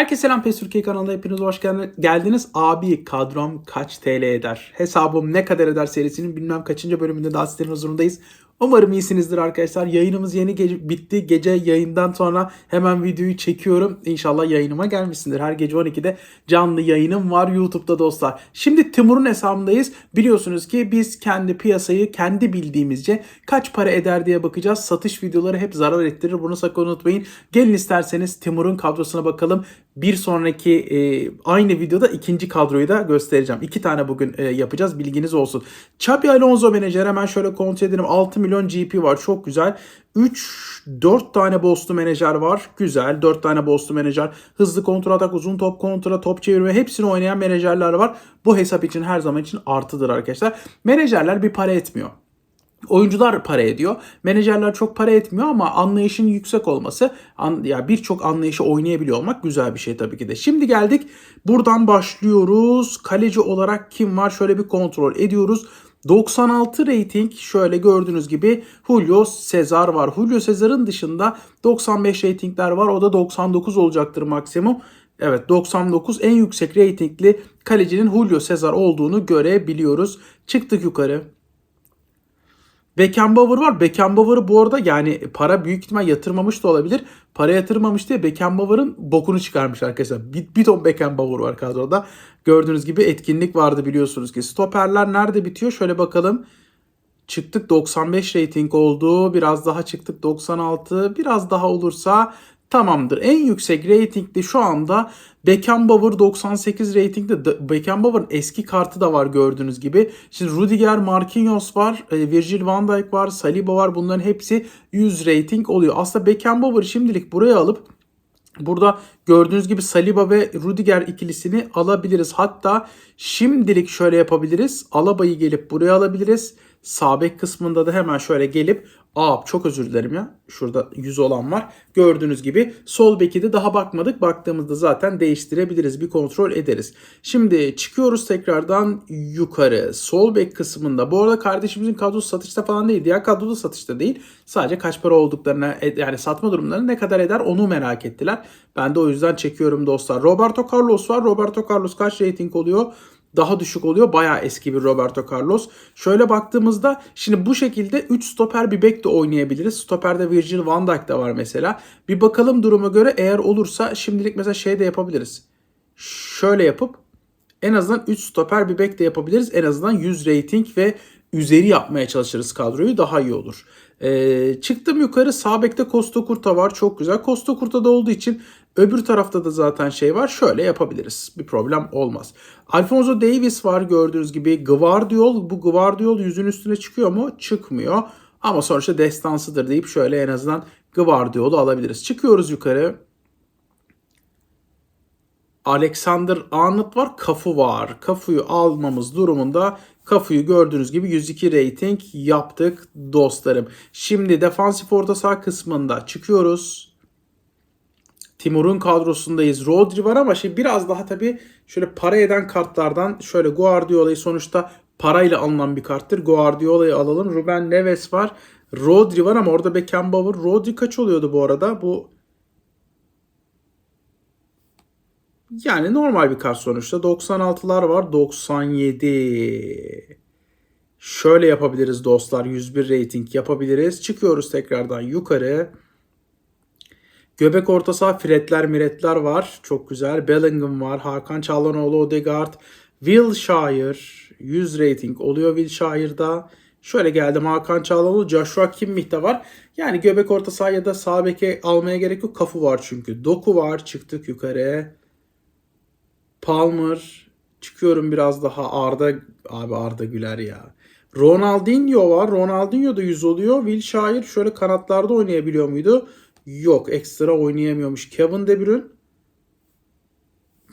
Herkese selam PES Türkiye kanalına hepiniz hoş gel- geldiniz. Abi kadrom kaç TL eder? Hesabım ne kadar eder serisinin bilmem kaçıncı bölümünde daha sizlerin huzurundayız. Umarım iyisinizdir arkadaşlar. Yayınımız yeni gece bitti. Gece yayından sonra hemen videoyu çekiyorum. İnşallah yayınıma gelmişsindir. Her gece 12'de canlı yayınım var YouTube'da dostlar. Şimdi Timur'un hesabındayız. Biliyorsunuz ki biz kendi piyasayı kendi bildiğimizce kaç para eder diye bakacağız. Satış videoları hep zarar ettirir. Bunu sakın unutmayın. Gelin isterseniz Timur'un kadrosuna bakalım. Bir sonraki e, aynı videoda ikinci kadroyu da göstereceğim. İki tane bugün e, yapacağız. Bilginiz olsun. Xabi Alonso menajer hemen şöyle kontrol edelim. 6 milyon GP var. Çok güzel. 3 4 tane boss'lu menajer var. Güzel. 4 tane boss'lu menajer. Hızlı kontrol atak, uzun top kontra, top çevirme hepsini oynayan menajerler var. Bu hesap için her zaman için artıdır arkadaşlar. Menajerler bir para etmiyor. Oyuncular para ediyor. Menajerler çok para etmiyor ama anlayışın yüksek olması, an, ya birçok anlayışı oynayabiliyor olmak güzel bir şey tabii ki de. Şimdi geldik. Buradan başlıyoruz. Kaleci olarak kim var? Şöyle bir kontrol ediyoruz. 96 rating şöyle gördüğünüz gibi Julio Cesar var. Julio Cesar'ın dışında 95 ratingler var. O da 99 olacaktır maksimum. Evet 99 en yüksek ratingli kalecinin Julio Cesar olduğunu görebiliyoruz. Çıktık yukarı. Beckenbauer var. Beckenbauer'ı bu arada yani para büyük ihtimal yatırmamış da olabilir. Para yatırmamış diye Beckenbauer'ın bokunu çıkarmış arkadaşlar. Bir, bir ton Beckenbauer var kadroda. Gördüğünüz gibi etkinlik vardı biliyorsunuz ki. Stoperler nerede bitiyor? Şöyle bakalım. Çıktık 95 rating oldu. Biraz daha çıktık 96. Biraz daha olursa tamamdır. En yüksek ratingli şu anda Beckenbauer 98 ratingde. De- Beckenbauer'ın eski kartı da var gördüğünüz gibi. Şimdi Rudiger, Marquinhos var, e, Virgil van Dijk var, Saliba var. Bunların hepsi 100 rating oluyor. Aslında Beckenbauer şimdilik buraya alıp Burada gördüğünüz gibi Saliba ve Rudiger ikilisini alabiliriz. Hatta şimdilik şöyle yapabiliriz. Alaba'yı gelip buraya alabiliriz. Sağ bek kısmında da hemen şöyle gelip Aa çok özür dilerim ya. Şurada 100 olan var. Gördüğünüz gibi sol beki de daha bakmadık. Baktığımızda zaten değiştirebiliriz. Bir kontrol ederiz. Şimdi çıkıyoruz tekrardan yukarı. Sol bek kısmında. Bu arada kardeşimizin kadrosu satışta falan değil. Diğer kadro satışta değil. Sadece kaç para olduklarını yani satma durumlarını ne kadar eder onu merak ettiler. Ben de o yüzden çekiyorum dostlar. Roberto Carlos var. Roberto Carlos kaç rating oluyor? Daha düşük oluyor. Bayağı eski bir Roberto Carlos. Şöyle baktığımızda şimdi bu şekilde 3 stoper bir bek de oynayabiliriz. Stoperde Virgil van Dijk de var mesela. Bir bakalım duruma göre eğer olursa şimdilik mesela şey de yapabiliriz. Şöyle yapıp en azından 3 stoper bir bek de yapabiliriz. En azından 100 rating ve üzeri yapmaya çalışırız kadroyu. Daha iyi olur. Ee, çıktım yukarı sağ bekte Costa Curta var. Çok güzel. Costa Curta'da olduğu için öbür tarafta da zaten şey var. Şöyle yapabiliriz. Bir problem olmaz. Alfonso Davis var gördüğünüz gibi. Guardiol. Bu Guardiol yüzün üstüne çıkıyor mu? Çıkmıyor. Ama sonuçta destansıdır deyip şöyle en azından Guardiol'u alabiliriz. Çıkıyoruz yukarı. Alexander Arnold var. Kafu var. Kafu'yu almamız durumunda Kafu'yu gördüğünüz gibi 102 rating yaptık dostlarım. Şimdi defansif orta saha kısmında çıkıyoruz. Timur'un kadrosundayız. Rodri var ama şey biraz daha tabii şöyle para eden kartlardan şöyle Guardiola'yı sonuçta parayla alınan bir karttır. Guardiola'yı alalım. Ruben Neves var. Rodri var ama orada Beckenbauer. Rodri kaç oluyordu bu arada? Bu Yani normal bir kart sonuçta. 96'lar var. 97. Şöyle yapabiliriz dostlar. 101 rating yapabiliriz. Çıkıyoruz tekrardan yukarı. Göbek orta saha Fredler Miretler var. Çok güzel. Bellingham var. Hakan Çalhanoğlu, Odegaard. Wilshere 100 rating oluyor Wilshire'da. Şöyle geldim Hakan Çalhanoğlu, Joshua Kimmich de var. Yani göbek orta saha ya da sağ beke almaya gerek yok. Kafu var çünkü. Doku var. Çıktık yukarı. Palmer. Çıkıyorum biraz daha Arda. Abi Arda Güler ya. Ronaldinho var. Ronaldinho da 100 oluyor. Wilshere şöyle kanatlarda oynayabiliyor muydu? Yok. Ekstra oynayamıyormuş. Kevin De Bruyne.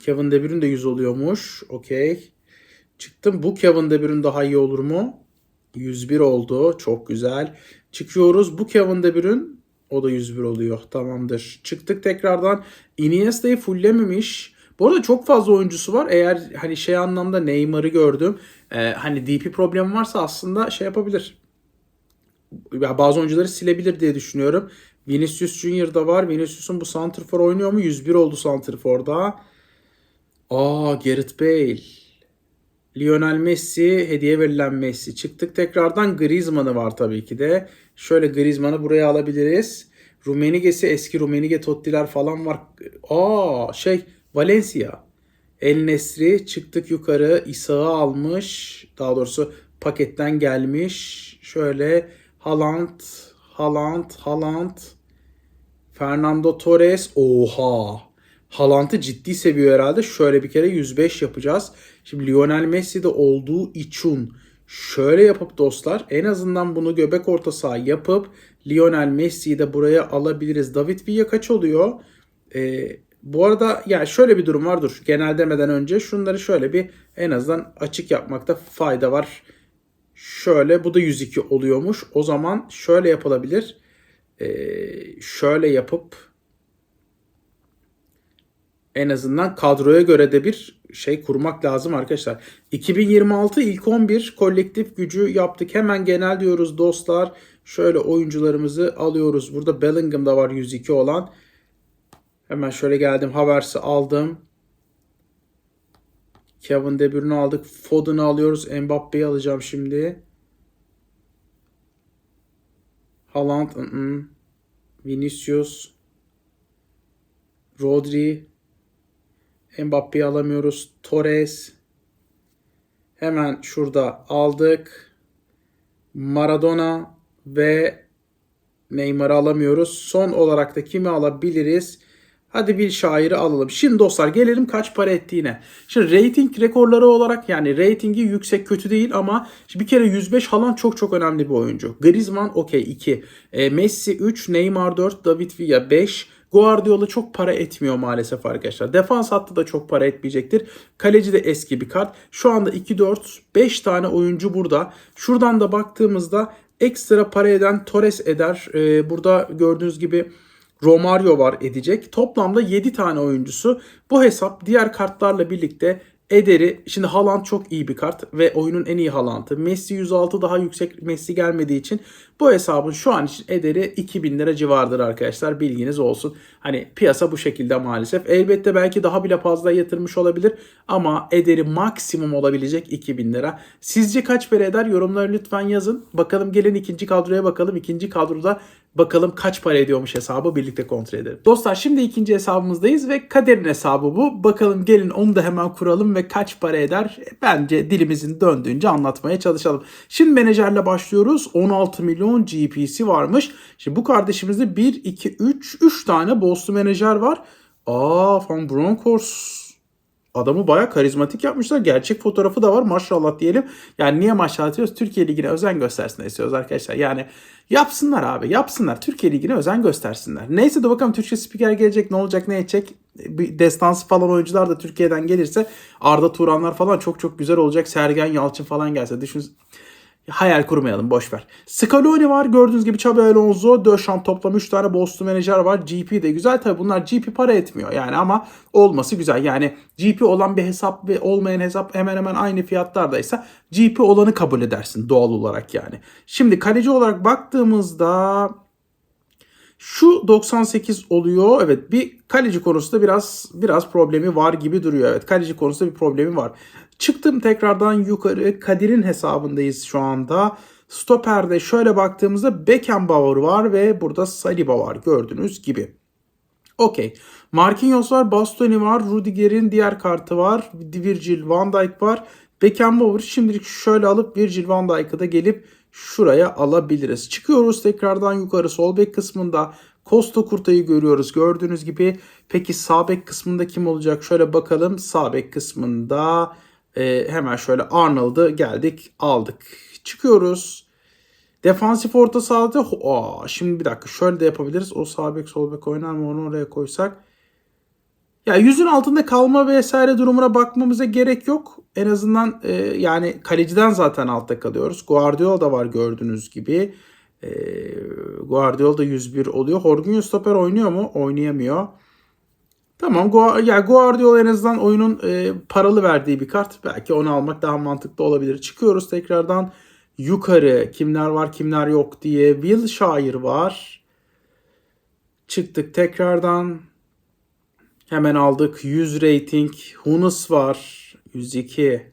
Kevin De Bruyne de 100 oluyormuş. Okey. Çıktım. Bu Kevin De Bruyne daha iyi olur mu? 101 oldu. Çok güzel. Çıkıyoruz. Bu Kevin De Bruyne. O da 101 oluyor. Tamamdır. Çıktık tekrardan. Iniesta'yı fulllememiş. Bu arada çok fazla oyuncusu var. Eğer hani şey anlamda Neymar'ı gördüm. Ee, hani DP problemi varsa aslında şey yapabilir. Ya bazı oyuncuları silebilir diye düşünüyorum. Vinicius Junior da var. Vinicius'un bu Santrfor oynuyor mu? 101 oldu Santrfor'da. Aa Gareth Bale. Lionel Messi, hediye verilen Messi. Çıktık tekrardan Griezmann'ı var tabii ki de. Şöyle Griezmann'ı buraya alabiliriz. Rummenigge'si eski Rummenigge Totti'ler falan var. Aa şey Valencia. El Nesri çıktık yukarı. İsa'yı almış. Daha doğrusu paketten gelmiş. Şöyle Haaland, Haaland, Haaland. Fernando Torres. Oha. Haaland'ı ciddi seviyor herhalde. Şöyle bir kere 105 yapacağız. Şimdi Lionel Messi'de olduğu için şöyle yapıp dostlar en azından bunu göbek orta saha yapıp Lionel Messi'yi de buraya alabiliriz. David Villa kaç oluyor? Ee, bu arada yani şöyle bir durum var dur. Genel demeden önce şunları şöyle bir en azından açık yapmakta fayda var. Şöyle bu da 102 oluyormuş. O zaman şöyle yapılabilir. Ee, şöyle yapıp en azından kadroya göre de bir şey kurmak lazım arkadaşlar. 2026 ilk 11 kolektif gücü yaptık. Hemen genel diyoruz dostlar. Şöyle oyuncularımızı alıyoruz. Burada Bellingham da var 102 olan. Hemen şöyle geldim. Havers'i aldım. Kevin De Bruyne'u aldık. Foden'ı alıyoruz. Mbappe'yi alacağım şimdi. Haaland, ı-ı. Vinicius, Rodri, Mbappe'yi alamıyoruz. Torres. Hemen şurada aldık. Maradona ve Neymar'ı alamıyoruz. Son olarak da kimi alabiliriz? Hadi bir şairi alalım. Şimdi dostlar gelelim kaç para ettiğine. Şimdi rating rekorları olarak yani ratingi yüksek kötü değil ama bir kere 105 Haaland çok çok önemli bir oyuncu. Griezmann okey 2. E, Messi 3, Neymar 4, David Villa 5. Guardiola çok para etmiyor maalesef arkadaşlar. Defans hattı da çok para etmeyecektir. Kaleci de eski bir kart. Şu anda 2 4 5 tane oyuncu burada. Şuradan da baktığımızda ekstra para eden Torres eder. Ee, burada gördüğünüz gibi Romario var edecek. Toplamda 7 tane oyuncusu. Bu hesap diğer kartlarla birlikte Eder'i şimdi Haaland çok iyi bir kart ve oyunun en iyi Haaland'ı. Messi 106 daha yüksek Messi gelmediği için bu hesabın şu an için Eder'i 2000 lira civarıdır arkadaşlar. Bilginiz olsun. Hani piyasa bu şekilde maalesef. Elbette belki daha bile fazla yatırmış olabilir ama Eder'i maksimum olabilecek 2000 lira. Sizce kaç para eder? Yorumları lütfen yazın. Bakalım gelin ikinci kadroya bakalım. İkinci kadroda Bakalım kaç para ediyormuş hesabı birlikte kontrol edelim. Dostlar şimdi ikinci hesabımızdayız ve kaderin hesabı bu. Bakalım gelin onu da hemen kuralım ve kaç para eder? Bence dilimizin döndüğünce anlatmaya çalışalım. Şimdi menajerle başlıyoruz. 16 milyon GPC varmış. Şimdi bu kardeşimizde 1, 2, 3, 3 tane bosslu menajer var. Aa Van Bronckhorst adamı baya karizmatik yapmışlar. Gerçek fotoğrafı da var maşallah diyelim. Yani niye maşallah diyoruz? Türkiye Ligi'ne özen göstersin istiyoruz arkadaşlar. Yani yapsınlar abi yapsınlar. Türkiye Ligi'ne özen göstersinler. Neyse de bakalım Türkçe spiker gelecek ne olacak ne edecek. Bir destansı falan oyuncular da Türkiye'den gelirse Arda Turanlar falan çok çok güzel olacak. Sergen Yalçın falan gelse düşün hayal kurmayalım boş ver. Scaloni var gördüğünüz gibi Xabi Alonso, Döşan toplam 3 tane Boston menajer var. GP de güzel tabi bunlar GP para etmiyor yani ama olması güzel. Yani GP olan bir hesap ve olmayan hesap hemen hemen aynı fiyatlardaysa GP olanı kabul edersin doğal olarak yani. Şimdi kaleci olarak baktığımızda şu 98 oluyor. Evet bir kaleci konusunda biraz biraz problemi var gibi duruyor. Evet kaleci konusunda bir problemi var. Çıktım tekrardan yukarı. Kadir'in hesabındayız şu anda. Stoper'de şöyle baktığımızda Beckenbauer var ve burada Saliba var gördüğünüz gibi. Okey. Marquinhos var, Bastoni var, Rudiger'in diğer kartı var, Virgil van Dijk var. Beckenbauer şimdilik şöyle alıp Virgil van Dijk'ı da gelip şuraya alabiliriz. Çıkıyoruz tekrardan yukarı sol bek kısmında Costa Kurta'yı görüyoruz. Gördüğünüz gibi peki sağ bek kısmında kim olacak? Şöyle bakalım. Sağ bek kısmında e, hemen şöyle Arnold'ı geldik aldık. Çıkıyoruz. Defansif orta sahada Aa, şimdi bir dakika şöyle de yapabiliriz. O sağ bek sol bek oynar mı onu oraya koysak. Ya yüzün altında kalma vesaire durumuna bakmamıza gerek yok. En azından e, yani kaleciden zaten altta kalıyoruz. Guardiola da var gördüğünüz gibi. E, Guardiola da 101 oluyor. Jorginho stoper oynuyor mu? Oynayamıyor. Tamam Gua ya Guardiola en azından oyunun e, paralı verdiği bir kart. Belki onu almak daha mantıklı olabilir. Çıkıyoruz tekrardan yukarı. Kimler var kimler yok diye. Will Wilshire var. Çıktık tekrardan. Hemen aldık 100 rating. Hunes var. 102.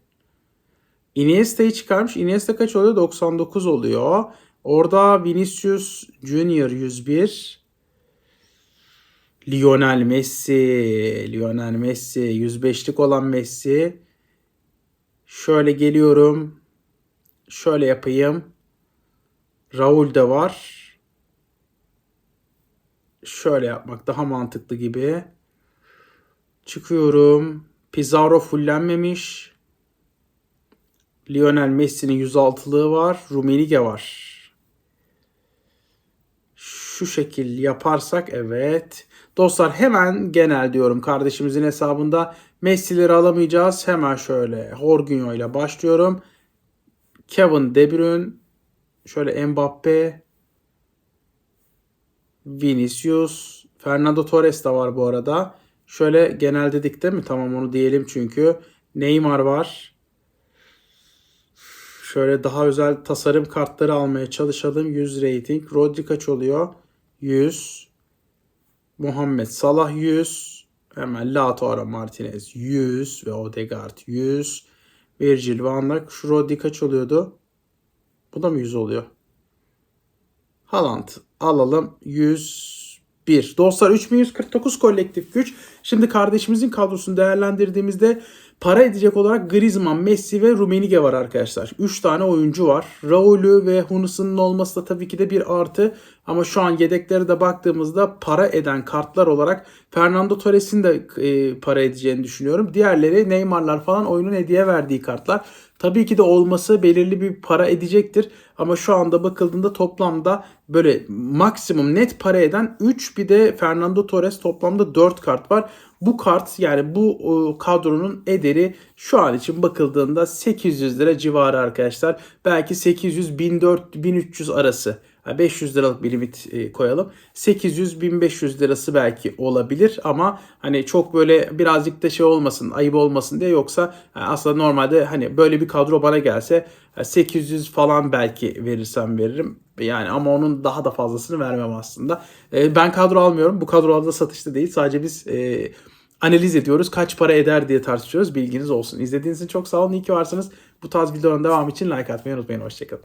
Iniesta'yı çıkarmış. Iniesta kaç oluyor? 99 oluyor. Orada Vinicius Junior 101. Lionel Messi. Lionel Messi. 105'lik olan Messi. Şöyle geliyorum. Şöyle yapayım. Raul de var. Şöyle yapmak daha mantıklı gibi. Çıkıyorum. Pizarro fullenmemiş. Lionel Messi'nin 106'lığı var. Rumenige var. Şu şekil yaparsak evet. Dostlar hemen genel diyorum kardeşimizin hesabında. Messi'leri alamayacağız. Hemen şöyle Jorginho ile başlıyorum. Kevin De Bruyne. Şöyle Mbappe. Vinicius. Fernando Torres de var bu arada. Şöyle genel dedik değil mi? Tamam onu diyelim çünkü. Neymar var. Şöyle daha özel tasarım kartları almaya çalışalım. 100 rating. Rodri kaç oluyor? 100. Muhammed Salah 100. Hemen Lautaro Martinez 100 ve Odegaard 100. Virgil van Dijk. Şu Rodri kaç oluyordu? Bu da mı 100 oluyor? Haaland alalım 101. Dostlar 3149 kolektif güç. Şimdi kardeşimizin kadrosunu değerlendirdiğimizde para edecek olarak Griezmann, Messi ve Rummenigge var arkadaşlar. 3 tane oyuncu var. Raul'ü ve Hunus'un olması da tabii ki de bir artı. Ama şu an yedeklere de baktığımızda para eden kartlar olarak Fernando Torres'in de e, para edeceğini düşünüyorum. Diğerleri Neymar'lar falan oyunun hediye verdiği kartlar. Tabii ki de olması belirli bir para edecektir. Ama şu anda bakıldığında toplamda böyle maksimum net para eden 3 bir de Fernando Torres toplamda 4 kart var. Bu kart yani bu e, kadronun ederi şu an için bakıldığında 800 lira civarı arkadaşlar. Belki 800 1400 1300 arası. Yani 500 liralık bir limit e, koyalım. 800-1500 lirası belki olabilir ama hani çok böyle birazcık da şey olmasın, ayıp olmasın diye yoksa yani aslında normalde hani böyle bir kadro bana gelse yani 800 falan belki verirsem veririm. Yani ama onun daha da fazlasını vermem aslında. E, ben kadro almıyorum. Bu kadrolarda satışta değil. Sadece biz e, analiz ediyoruz. Kaç para eder diye tartışıyoruz. Bilginiz olsun. İzlediğiniz için çok sağ olun. İyi ki varsınız. Bu tarz videoların devamı için like atmayı unutmayın. Hoşçakalın.